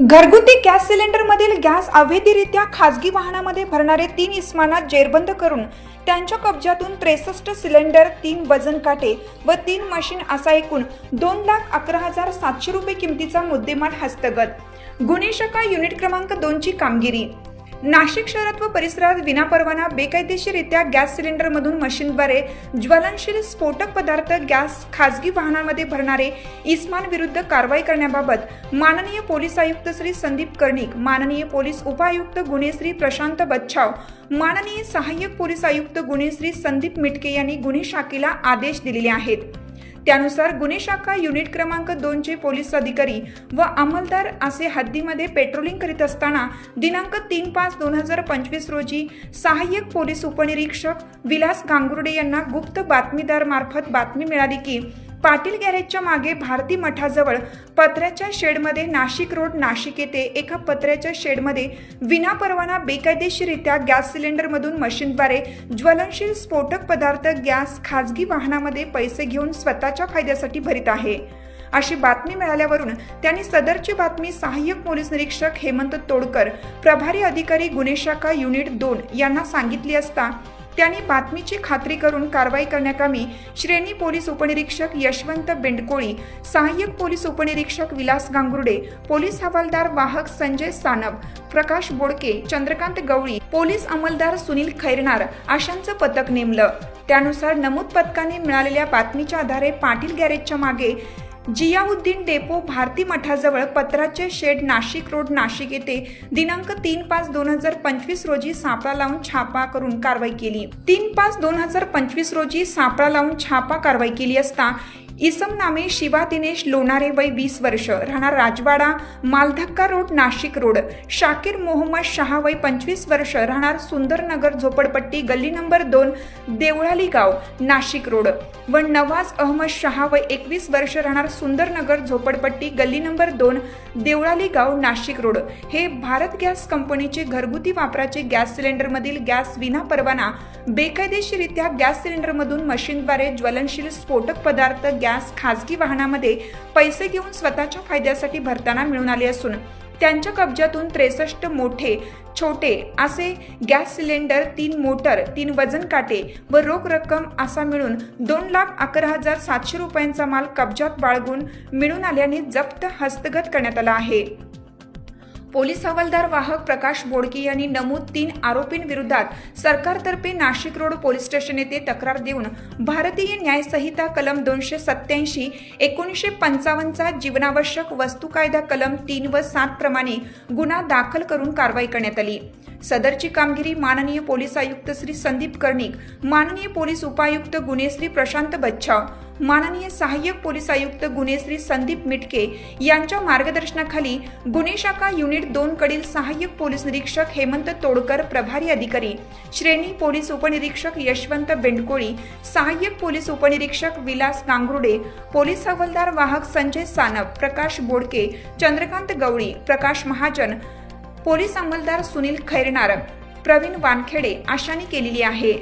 घरगुती gas सिलेंडरमधील gas अवैधरित्या खासगी वाहनामध्ये भरणारे तीन इस्माना जेरबंद करून त्यांच्या कब्जातून त्रेसष्ट सिलेंडर तीन वजन काटे व तीन मशीन असा एकूण दोन लाख अकरा हजार सातशे रुपये किमतीचा मुद्देमाल हस्तगत. गुन्हे शाखा युनिट क्रमांक दोनची कामगिरी. नाशिक शहरात व परिसरात विनापरवाना बेकायदेशीररित्या गॅस सिलेंडरमधून मशीनद्वारे ज्वलनशील स्फोटक पदार्थ गॅस खासगी वाहनांमध्ये भरणारे इस्मान विरुद्ध कारवाई करण्याबाबत माननीय पोलीस आयुक्त श्री संदीप कर्णिक माननीय पोलीस उपायुक्त गुन्हे श्री प्रशांत बच्छाव माननीय सहाय्यक पोलीस आयुक्त गुन्हे श्री संदीप मिटके यांनी गुन्हे शाखेला आदेश दिलेले आहेत. त्यानुसार गुन्हे शाखा युनिट क्रमांक दोनचे पोलीस अधिकारी व अंमलदार असे हद्दीमध्ये पेट्रोलिंग करीत असताना दिनांक तीन पाच दोन हजार पंचवीस रोजी सहाय्यक पोलीस उपनिरीक्षक विलास गांगुर्डे यांना गुप्त बातमीदार मार्फत बातमी मिळाली की पाटील गॅरेजच्या मागे भारती मठाजवळ पत्र्याच्या शेडमध्ये नाशिक रोड नाशिक येथे एका पत्र्याच्या शेडमध्ये विनापरवाना बेकायदेशीररित्या गॅस सिलेंडरमधून मशीनद्वारे ज्वलनशील स्फोटक पदार्थ गॅस खाजगी वाहनामध्ये पैसे घेऊन स्वतःच्या फायद्यासाठी भरीत आहे. अशी बातमी मिळाल्यावरून त्यांनी सदरची बातमी सहाय्यक पोलीस निरीक्षक हेमंत तोडकर प्रभारी अधिकारी गुन्हे शाखा युनिट दोन यांना सांगितली असता त्यांनी बातमीची खात्री करून कारवाई करण्याकामी श्रेणी पोलीस उपनिरीक्षक यशवंत बेंडकोळी सहाय्यक पोलीस उपनिरीक्षक विलास गांगुर्डे पोलीस हवालदार वाहक संजय सानप प्रकाश बोडके चंद्रकांत गवळी पोलीस अंमलदार सुनील खैरनार अशांचं पथक नेमलं. त्यानुसार नमूद पथकाने मिळालेल्या बातमीच्या आधारे पाटील गॅरेजच्या मागे जियाउद्दीन डेपो भारती मठाजवळ पत्राचे शेड नाशिक रोड नाशिक येथे दिनांक तीन पाच दोन हजार पंचवीस रोजी सापळा लावून छापा करून कारवाई केली. तीन पाच दोन हजार पंचवीस रोजी सापळा लावून छापा कारवाई केली असता इसम नामे शिवा दिनेश लोणारे वय वीस वर्ष. राहणार राजवाडा मालधक्का रोड नाशिक रोड. शाकीर मोहम्मद शहा वय पंचवीस वर्ष. राहणार सुंदरनगर झोपडपट्टी गल्ली नंबर दोन देवळाली गाव नाशिक रोड. व नवाज अहमद शहा वय एकवीस वर्ष. राहणार सुंदरनगर झोपडपट्टी गल्ली नंबर दोन देवळाली गाव नाशिक रोड. हे भारत गॅस कंपनीचे घरगुती वापराचे गॅस सिलेंडरमधील गॅस विना परवाना बेकायदेशीरित्या गॅस सिलेंडरमधून मशीनद्वारे ज्वलनशील स्फोटक पदार्थ गॅस खासगी वाहनामध्ये पैसे घेऊन स्वतःच्या फायद्यासाठी भरताना मिळून आले असून त्यांच्या कब्जातून त्रेसष्ट मोठे छोटे असे गॅस सिलेंडर तीन मोटर तीन वजन काटे व रोख रक्कम असा मिळून दोन लाख अकरा हजार सातशे रुपयांचा माल कब्जात बाळगून मिळून आल्याने जप्त हस्तगत करण्यात आला आहे. पोलीस हवालदार वाहक प्रकाश बोडके यांनी नमूद तीन आरोपींविरोधात सरकारतर्फे नाशिक रोड पोलीस स्टेशन येथे तक्रार देऊन भारतीय न्यायसंहिता कलम दोनशे सत्याऐंशी एकोणीसशे पंचावन्नचा जीवनावश्यक वस्तू कायदा कलम तीन व सात प्रमाणे गुन्हा दाखल करून कारवाई करण्यात आली. सदरची कामगिरी माननीय पोलीस आयुक्त श्री संदीप कर्णिक माननीय पोलीस उपायुक्त गुन्हे श्री प्रशांत बच्छाव माननीय सहाय्यक पोलीस आयुक्त गुन्हे श्री संदीप मिटके यांच्या मार्गदर्शनाखाली गुन्हे शाखा युनिट दोन कडील सहाय्यक पोलीस निरीक्षक हेमंत तोडकर प्रभारी अधिकारी श्रेणी पोलीस उपनिरीक्षक यशवंत बेंडकोळी सहाय्यक पोलीस उपनिरीक्षक विलास गांगुर्डे पोलीस हवालदार वाहक संजय सानप प्रकाश बोडके चंद्रकांत गवळी प्रकाश महाजन पोलीस अंमलदार सुनील खैरनार प्रवीण वानखेडे अशांनी केलेली आहे.